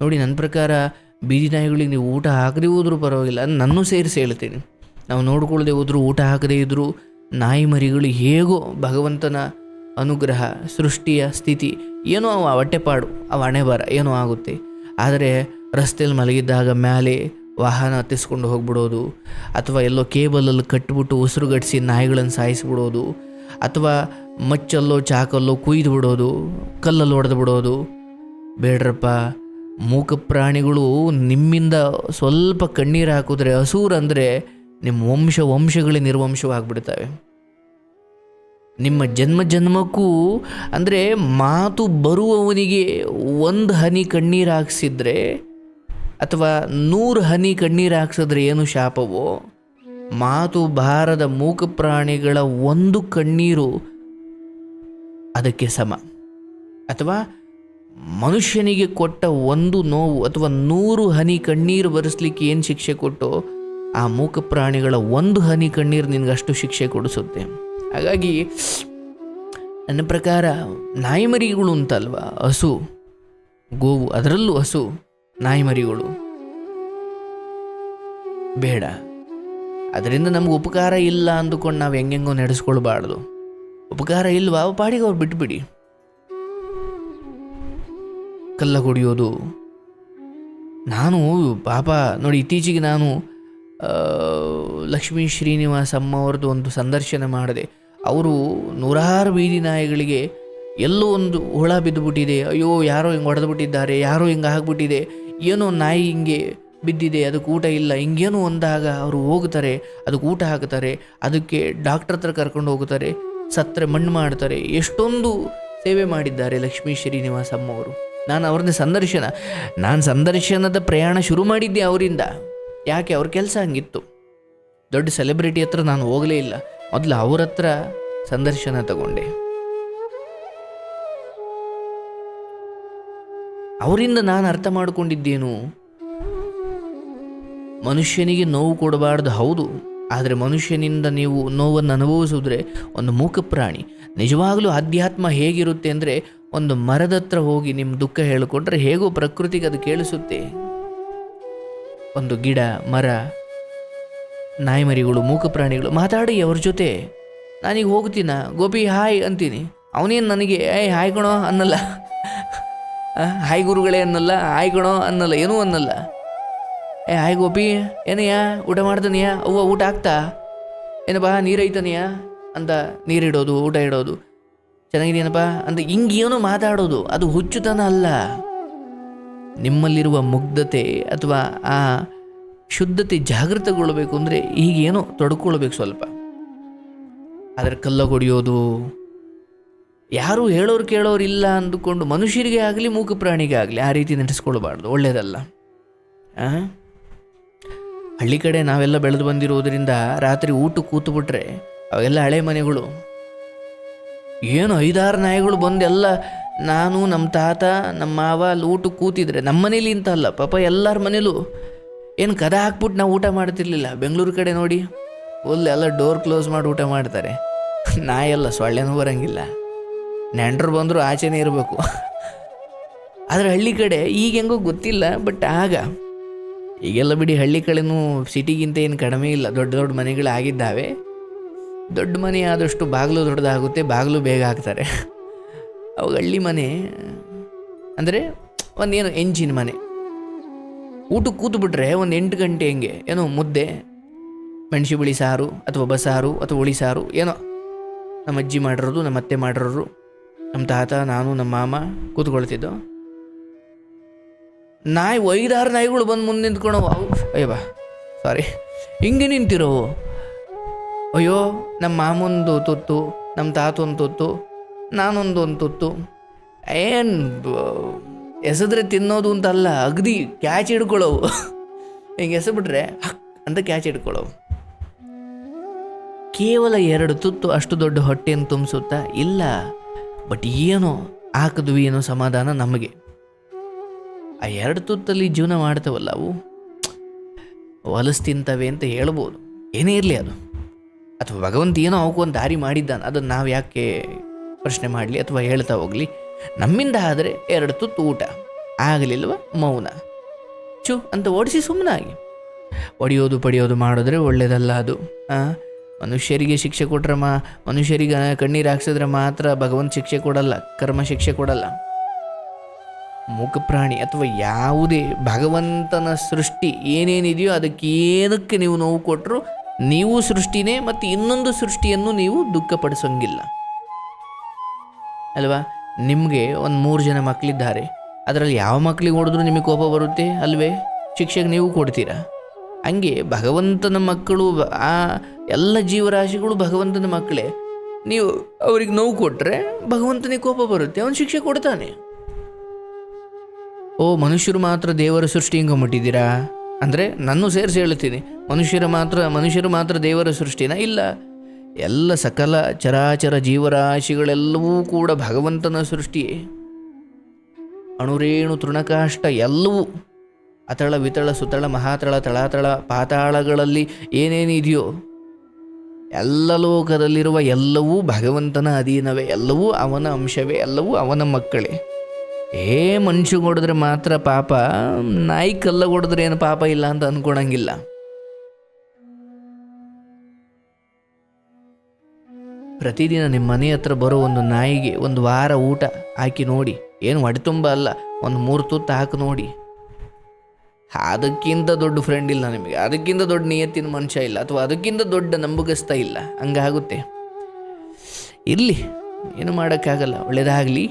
ನೋಡಿ, ನನ್ನ ಪ್ರಕಾರ ಬೀದಿ ನಾಯಿಗಳಿಗೆ ನೀವು ಊಟ ಹಾಕದೇ ಹೋದರೂ ಪರವಾಗಿಲ್ಲ ನನ್ನೂ ಸೇರಿಸಿ ಹೇಳ್ತೀನಿ ನಾವು ನೋಡ್ಕೊಳ್ಳದೆ ಹೋದರೂ ಊಟ ಹಾಕದೇ ಇದ್ದರೂ ನಾಯಿ ಮರಿಗಳು ಹೇಗೋ ಭಗವಂತನ ಅನುಗ್ರಹ, ಸೃಷ್ಟಿಯ ಸ್ಥಿತಿ, ಏನೋ ಅವ ಹೊಟ್ಟೆಪಾಡು, ಅವ ಹಣೆ ಬರ ಏನೋ ಆಗುತ್ತೆ. ಆದರೆ ರಸ್ತೆಯಲ್ಲಿ ಮಲಗಿದ್ದಾಗ ಮೇಲೆ ವಾಹನ ಹತ್ತಿಸ್ಕೊಂಡು ಹೋಗ್ಬಿಡೋದು, ಅಥವಾ ಎಲ್ಲೋ ಕೇಬಲಲ್ಲಿ ಕಟ್ಟಿಬಿಟ್ಟು ಉಸಿರುಗಟ್ಟಿಸಿ ನಾಯಿಗಳನ್ನು ಸಾಯಿಸಿಬಿಡೋದು, ಅಥವಾ ಮಚ್ಚಲ್ಲೋ, ಚಾಕಲ್ಲೋ ಕುಯ್ದು ಬಿಡೋದು, ಕಲ್ಲಲ್ಲಿ ಹೊಡೆದು ಬಿಡೋದು. ಬೇಡ್ರಪ್ಪ ಮೂಕ ಪ್ರಾಣಿಗಳು ನಿಮ್ಮಿಂದ ಸ್ವಲ್ಪ ಕಣ್ಣೀರು ಹಾಕಿದ್ರೆ ಹಸೂರು ನಿಮ್ಮ ವಂಶ ವಂಶಗಳೇ ನಿರ್ವಂಶವಾಗ್ಬಿಡ್ತವೆ. ನಿಮ್ಮ ಜನ್ಮ ಜನ್ಮಕ್ಕೂ ಅಂದರೆ ಮಾತು ಬರುವವನಿಗೆ ಒಂದು ಹನಿ ಕಣ್ಣೀರು ಹಾಕ್ಸಿದ್ರೆ ಅಥವಾ ನೂರು ಹನಿ ಕಣ್ಣೀರು ಹಾಕ್ಸಿದ್ರೆ ಏನು ಶಾಪವೋ? ಮಾತು ಬಾರದ ಮೂಕ ಪ್ರಾಣಿಗಳ ಒಂದು ಕಣ್ಣೀರು ಅದಕ್ಕೆ ಸಮ. ಅಥವಾ ಮನುಷ್ಯನಿಗೆ ಕೊಟ್ಟ ಒಂದು ನೋವು ಅಥವಾ ನೂರು ಹನಿ ಕಣ್ಣೀರು ಬರೆಸ್ಲಿಕ್ಕೆ ಏನು ಶಿಕ್ಷೆ ಕೊಟ್ಟೋ, ಆ ಮೂಕ ಪ್ರಾಣಿಗಳ ಒಂದು ಹನಿ ಕಣ್ಣೀರು ನಿನಗಷ್ಟು ಶಿಕ್ಷೆ ಕೊಡಿಸುತ್ತೆ. ಹಾಗಾಗಿ, ನನ್ನ ಪ್ರಕಾರ ನಾಯಿಮರಿಗಳು ಅಂತಲ್ವ ಹಸು, ಗೋವು, ಅದರಲ್ಲೂ ಹಸು ನಾಯಿಮರಿಗಳು ಬೇಡ. ಅದರಿಂದ ನಮ್ಗೆ ಉಪಕಾರ ಇಲ್ಲ ಅಂದುಕೊಂಡು ನಾವು ಹೆಂಗೆಂಗೋ ನಡೆಸ್ಕೊಳ್ಬಾರ್ದು. ಉಪಕಾರ ಇಲ್ವಾ? ಪಾಡಿಗೆ ಅವ್ರು ಬಿಟ್ಬಿಡಿ. ಕಲ್ಲ ಹೊಡೆಯೋದು. ನಾನು ಪಾಪ ನೋಡಿ ಇತ್ತೀಚೆಗೆ ನಾನು ಲಕ್ಷ್ಮೀ ಶ್ರೀನಿವಾಸ್ ಅಮ್ಮ ಅವ್ರದ್ದು ಒಂದು ಸಂದರ್ಶನ ಮಾಡಿದೆ. ಅವರು ನೂರಾರು ಬೀದಿ ನಾಯಿಗಳಿಗೆ ಎಲ್ಲೋ ಒಂದು ಹುಳ ಬಿದ್ದುಬಿಟ್ಟಿದೆ. ಅಯ್ಯೋ, ಯಾರೋ ಹಿಂಗೆ ಹೊಡೆದು ಬಿಟ್ಟಿದ್ದಾರೆ, ಯಾರೋ ಹಿಂಗೆ ಆಗ್ಬಿಟ್ಟಿದೆ, ಏನೋ ನಾಯಿ ಹಿಂಗೆ ಬಿದ್ದಿದೆ, ಅದಕ್ಕೆ ಊಟ ಇಲ್ಲ, ಹಿಂಗೇನು ಒಂದಾಗ ಅವರು ಹೋಗ್ತಾರೆ, ಅದಕ್ಕೆ ಊಟ ಹಾಕ್ತಾರೆ, ಅದಕ್ಕೆ ಡಾಕ್ಟ್ರ್ ಹತ್ರ ಕರ್ಕೊಂಡು ಹೋಗ್ತಾರೆ, ಸತ್ತರೆ ಮಣ್ಣು ಮಾಡ್ತಾರೆ, ಎಷ್ಟೊಂದು ಸೇವೆ ಮಾಡಿದ್ದಾರೆ ಲಕ್ಷ್ಮೀ ಶ್ರೀನಿವಾಸ ಅವರು ನಾನು ಅವ್ರನ್ನ ಸಂದರ್ಶನ, ನಾನು ಸಂದರ್ಶನದ ಪ್ರಯಾಣ ಶುರು ಮಾಡಿದ್ದೆ ಅವರಿಂದ. ಯಾಕೆ? ಅವ್ರ ಕೆಲಸ ಹಂಗಿತ್ತು. ದೊಡ್ಡ ಸೆಲೆಬ್ರಿಟಿ ಹತ್ರ ನಾನು ಹೋಗಲೇ ಇಲ್ಲ. ಮೊದಲು ಅವ್ರ ಹತ್ರ ಸಂದರ್ಶನ ತಗೊಂಡೆ. ಅವರಿಂದ ನಾನು ಅರ್ಥ ಮಾಡಿಕೊಂಡಿದ್ದೇನು? ಮನುಷ್ಯನಿಗೆ ನೋವು ಕೊಡಬಾರ್ದು, ಹೌದು. ಆದರೆ ಮನುಷ್ಯನಿಂದ ನೀವು ನೋವನ್ನು ಅನುಭವಿಸಿದ್ರೆ ಒಂದು ಮೂಕ ಪ್ರಾಣಿ. ನಿಜವಾಗಲೂ ಅಧ್ಯಾತ್ಮ ಹೇಗಿರುತ್ತೆ ಅಂದರೆ ಒಂದು ಮರದ ಹತ್ರ ಹೋಗಿ ನಿಮ್ಮ ದುಃಖ ಹೇಳಿಕೊಂಡ್ರೆ ಹೇಗೋ ಪ್ರಕೃತಿಗೆ ಅದು ಕೇಳಿಸುತ್ತೆ. ಒಂದು ಗಿಡ, ಮರ, ನಾಯಿಮರಿಗಳು ಮೂಕ ಪ್ರಾಣಿಗಳು ಮಾತಾಡಿ ಅವ್ರ ಜೊತೆ. ನಾನೀಗ ಹೋಗ್ತೀನ? ಗೋಪಿ, ಹಾಯ್ ಅಂತೀನಿ. ಅವನೇನು ನನಗೆ, ಏಯ್, ಹಾಯ್ ಕಣೋ ಅನ್ನಲ್ಲ. ಹಾಯ್ ಗುರುಗಳೇ ಅನ್ನಲ್ಲ. ಹಾಯ್ ಕಣೋ ಅನ್ನಲ್ಲ. ಏನೂ ಅನ್ನಲ್ಲ. ಏ, ಹಾಯ್ ಗೋಪಿ. ಏನಯ್ಯ? ಊಟ ಮಾಡ್ತಾನೆಯಾ ಅವ್ವ, ಊಟ ಆಗ್ತಾ? ಏನಪ್ಪ, ನೀರು ಐತಾನೆಯಾ? ಅಂತ ನೀರಿಡೋದು, ಊಟ ಇಡೋದು. ಚೆನ್ನಾಗಿದೆಯೇನಪ್ಪ ಅಂತ ಹಿಂಗೇನೋ ಮಾತಾಡೋದು, ಅದು ಹುಚ್ಚುತನ ಅಲ್ಲ. ನಿಮ್ಮಲ್ಲಿರುವ ಮುಗ್ಧತೆ ಅಥವಾ ಆ ಶುದ್ಧತೆ ಜಾಗೃತಗೊಳ್ಳಬೇಕು ಅಂದರೆ ಈಗೇನೋ ತೊಡ್ಕೊಳ್ಬೇಕು ಸ್ವಲ್ಪ. ಆದರೆ ಕಲ್ಲ ಹೊಡೆಯೋದು. ಯಾರು ಹೇಳೋರು ಕೇಳೋರು ಇಲ್ಲ ಅಂದುಕೊಂಡು ಮನುಷ್ಯರಿಗೆ ಆಗಲಿ, ಮೂಕ ಪ್ರಾಣಿಗೆ ಆಗಲಿ ಆ ರೀತಿ ನಡೆಸ್ಕೊಳ್ಬಾರ್ದು ಒಳ್ಳೆಯದಲ್ಲ? ಹಳ್ಳಿ ಕಡೆ ನಾವೆಲ್ಲ ಬೆಳೆದು ಬಂದಿರೋದ್ರಿಂದ ರಾತ್ರಿ ಊಟ ಕೂತು ಬಿಟ್ರೆ ಅವೆಲ್ಲ ಹಳೆ ಮನೆಗಳು. ಏನು ಐದಾರು ನಾಯಿಗಳು ಬಂದು ಎಲ್ಲ ನಾನು, ನಮ್ಮ ತಾತ, ನಮ್ಮ ಮಾವ ಅಲ್ಲಿ ಊಟಕ್ಕೆ ಕೂತಿದ್ರೆ ನಮ್ಮ ಮನೇಲಿ ಇಂತ ಅಲ್ಲ, ಪಾಪ ಎಲ್ಲರ ಮನೇಲೂ. ಏನು ಕದ ಹಾಕ್ಬಿಟ್ಟು ನಾವು ಊಟ ಮಾಡ್ತಿರ್ಲಿಲ್ಲ. ಬೆಂಗಳೂರು ಕಡೆ ನೋಡಿ ಒಲ್ಲೆ ಎಲ್ಲ ಡೋರ್ ಕ್ಲೋಸ್ ಮಾಡಿ ಊಟ ಮಾಡ್ತಾರೆ. ನಾಯೆಲ್ಲ ಸೊಳ್ಳೆನೂ ಬರೋಂಗಿಲ್ಲ. ನೆಂಟರು ಬಂದರೂ ಆಚೆನೇ ಇರಬೇಕು. ಆದರೆ ಹಳ್ಳಿ ಕಡೆ ಈಗ ಹೆಂಗೋ ಗೊತ್ತಿಲ್ಲ ಬಟ್ ಆಗ. ಈಗೆಲ್ಲ ಬಿಡಿ ಹಳ್ಳಿ ಕಡೆನೂ ಸಿಟಿಗಿಂತ ಏನು ಕಡಿಮೆ ಇಲ್ಲ. ದೊಡ್ಡ ದೊಡ್ಡ ಮನೆಗಳು ಆಗಿದ್ದಾವೆ ದೊಡ್ಡ ಮನೆ ಆದಷ್ಟು ಬಾಗಿಲು ದೊಡ್ಡದಾಗುತ್ತೆ, ಬಾಗಿಲು ಬೇಗ ಹಾಕ್ತಾರೆ. ಅವಾಗ ಹಳ್ಳಿ ಮನೆ, ಅಂದರೆ ಒಂದೇನು ಎಂಜಿನ್ ಮನೆ. ಊಟ ಕೂತು ಬಿಟ್ಟರೆ ಒಂದು ಎಂಟು ಗಂಟೆ ಹೆಂಗೆ, ಏನೋ ಮುದ್ದೆ, ಮೆಣಸು ಬಿಳಿ ಸಾರು, ಅಥವಾ ಬಸಾರು ಅಥವಾ ಹುಳಿ ಸಾರು, ಏನೋ. ನಮ್ಮ ಅಜ್ಜಿ ಮಾಡಿರೋದು, ನಮ್ಮ ಅತ್ತೆ ಮಾಡಿರೋರು, ನಮ್ಮ ತಾತ, ನಾನು, ನಮ್ಮ ಮಾಮ ಕೂತ್ಕೊಳ್ತಿದ್ದೋ. ನಾಯಿ, ಐದಾರು ನಾಯಿಗಳು ಬಂದು ಮುಂದೆ ನಿಂತ್ಕೊಳವು ಅವು ಸಾರಿ ಹಿಂಗೆ ನಿಂತಿರೋವು. ಅಯ್ಯೋ ನಮ್ಮ ಮಾಮೊಂದು ತುತ್ತು ನಮ್ಮ ತಾತೊಂದು ತುತ್ತು, ನಾನೊಂದು ಒಂದು ತುತ್ತು. ಏನು ಎಸೆದ್ರೆ ತಿನ್ನೋದು ಅಂತಲ್ಲ, ಅಗದಿ ಕ್ಯಾಚ್ ಹಿಡ್ಕೊಳ್ಳೋವು. ಹಿಂಗೆ ಎಸೆಬಿಟ್ರೆ ಹಕ್ ಅಂತ ಕ್ಯಾಚ್ ಹಿಡ್ಕೊಳ್ಳೋವು. ಕೇವಲ ಎರಡು ತುತ್ತು ಅಷ್ಟು ದೊಡ್ಡ ಹೊಟ್ಟೆಯನ್ನು ತುಂಬಿಸುತ್ತಾ? ಇಲ್ಲ. ಬಟ್ ಏನೋ ಹಾಕಿದ್ವಿ ಏನೋ ಸಮಾಧಾನ ನಮಗೆ. ಆ ಎರಡು ತುತ್ತಲ್ಲಿ ಜೀವನ ಮಾಡ್ತೇವಲ್ಲ ಅವು? ಹೊಲಸು ತಿಂತವೆ ಅಂತ ಹೇಳ್ಬೋದು. ಏನೇ ಇರಲಿ ಅದು. ಅಥವಾ ಭಗವಂತ ಏನೋ ಒಂದು ದಾರಿ ಮಾಡಿದ್ದಾನೆ, ಅದನ್ನು ನಾವು ಯಾಕೆ ಪ್ರಶ್ನೆ ಮಾಡಲಿ ಅಥವಾ ಹೇಳ್ತಾ ಹೋಗಲಿ? ನಮ್ಮಿಂದ ಆದರೆ ಎರಡು ತುತ್ತು ಊಟ, ಆಗಲಿಲ್ವ ಮೌನ? ಚು ಅಂತ ಓಡಿಸಿ ಸುಮ್ಮನಾಗಿ ಒಡೆಯೋದು ಪಡೆಯೋದು ಮಾಡಿದ್ರೆ ಒಳ್ಳೆಯದಲ್ಲ ಅದು? ಮನುಷ್ಯರಿಗೆ ಶಿಕ್ಷೆ ಕೊಟ್ರೆ ಮಾ, ಮನುಷ್ಯರಿಗೆ ಕಣ್ಣೀರು ಹಾಕ್ಸಿದ್ರೆ ಮಾತ್ರ ಭಗವಂತ ಶಿಕ್ಷೆ ಕೊಡಲ್ಲ, ಕರ್ಮ ಶಿಕ್ಷೆ ಕೊಡಲ್ಲ. ಮೂಕ ಪ್ರಾಣಿ ಅಥವಾ ಯಾವುದೇ ಭಗವಂತನ ಸೃಷ್ಟಿ ಏನೇನಿದೆಯೋ ಅದಕ್ಕೆ ಏನಕ್ಕೆ ನೀವು ನೋವು ಕೊಟ್ಟರು ನೀವು ಸೃಷ್ಟಿನೇ ಮತ್ತು ಇನ್ನೊಂದು ಸೃಷ್ಟಿಯನ್ನು ನೀವು ದುಃಖಪಡಿಸೋಂಗಿಲ್ಲ. ಅಲ್ವಾ? ನಿಮಗೆ ಒಂದು ಮೂರು ಜನ ಮಕ್ಕಳಿದ್ದಾರೆ ಅದರಲ್ಲಿ ಯಾವ ಮಕ್ಕಳಿಗೆ ಹೊಡೆದ್ರೂ ನಿಮಗೆ ಕೋಪ ಬರುತ್ತೆ ಅಲ್ವೇ? ಶಿಕ್ಷೆಗೆ ನೀವು ಕೊಡ್ತೀರಾ? ಹಂಗೆ ಭಗವಂತನ ಮಕ್ಕಳು, ಆ ಎಲ್ಲ ಜೀವರಾಶಿಗಳು ಭಗವಂತನ ಮಕ್ಕಳೇ. ನೀವು ಅವ್ರಿಗೆ ನೋವು ಕೊಟ್ಟರೆ ಭಗವಂತನಿಗೆ ಕೋಪ ಬರುತ್ತೆ, ಅವನು ಶಿಕ್ಷೆ ಕೊಡ್ತಾನೆ. ಓ, ಮನುಷ್ಯರು ಮಾತ್ರ ದೇವರ ಸೃಷ್ಟಿ ಹಿಂಗೊಂಬಿಟ್ಟಿದ್ದೀರಾ ಅಂದರೆ ನಾನು ಸೇರಿಸಿ ಹೇಳ್ತೀನಿ, ಮನುಷ್ಯರ ಮಾತ್ರ, ಮನುಷ್ಯರು ಮಾತ್ರ ದೇವರ ಸೃಷ್ಟಿನ ಇಲ್ಲ. ಎಲ್ಲ ಸಕಲ ಚರಾಚರ ಜೀವರಾಶಿಗಳೆಲ್ಲವೂ ಕೂಡ ಭಗವಂತನ ಸೃಷ್ಟಿಯೇ. ಅಣುರೇಣು ತೃಣಕಾಷ್ಟ ಎಲ್ಲವೂ ಅತಳ ವಿತಳ ಸುತಳ ಮಹಾತಳ ತಳಾತಳ ಪಾತಾಳಗಳಲ್ಲಿ ಏನೇನಿದೆಯೋ, ಎಲ್ಲ ಲೋಕದಲ್ಲಿರುವ ಎಲ್ಲವೂ ಭಗವಂತನ ಅಧೀನವೇ, ಎಲ್ಲವೂ ಅವನ ಅಂಶವೇ, ಎಲ್ಲವೂ ಅವನ ಮಕ್ಕಳೇ. ಏ ಮನುಷ್ಯ ಹೊಡೆದ್ರೆ ಮಾತ್ರ ಪಾಪ, ನಾಯಿ ಕಲ್ಲ ಹೊಡೆದ್ರೆ ಏನು ಪಾಪ ಇಲ್ಲ ಅಂತ ಅನ್ಕೊಳಂಗಿಲ್ಲ. ಪ್ರತಿದಿನ ನಿಮ್ಮ ಮನೆ ಹತ್ರ ಬರೋ ಒಂದು ನಾಯಿಗೆ ಒಂದು ವಾರ ಊಟ ಹಾಕಿ ನೋಡಿ. ಏನು ಹೊಡೆ ತುಂಬ ಅಲ್ಲ, ಒಂದು ಮೂರು ತುತ್ತು ಹಾಕಿ ನೋಡಿ. ಅದಕ್ಕಿಂತ ದೊಡ್ಡ ಫ್ರೆಂಡ್ ಇಲ್ಲ ನಿಮಗೆ, ಅದಕ್ಕಿಂತ ದೊಡ್ಡ ನಿಯತ್ತಿನ ಮನುಷ್ಯ ಇಲ್ಲ, ಅಥವಾ ಅದಕ್ಕಿಂತ ದೊಡ್ಡ ನಂಬುಗಸ್ತ ಇಲ್ಲ, ಹಂಗಾಗುತ್ತೆ. ಇರಲಿ, ಏನು ಮಾಡೋಕ್ಕಾಗಲ್ಲ, ಒಳ್ಳೇದಾಗಲಿ.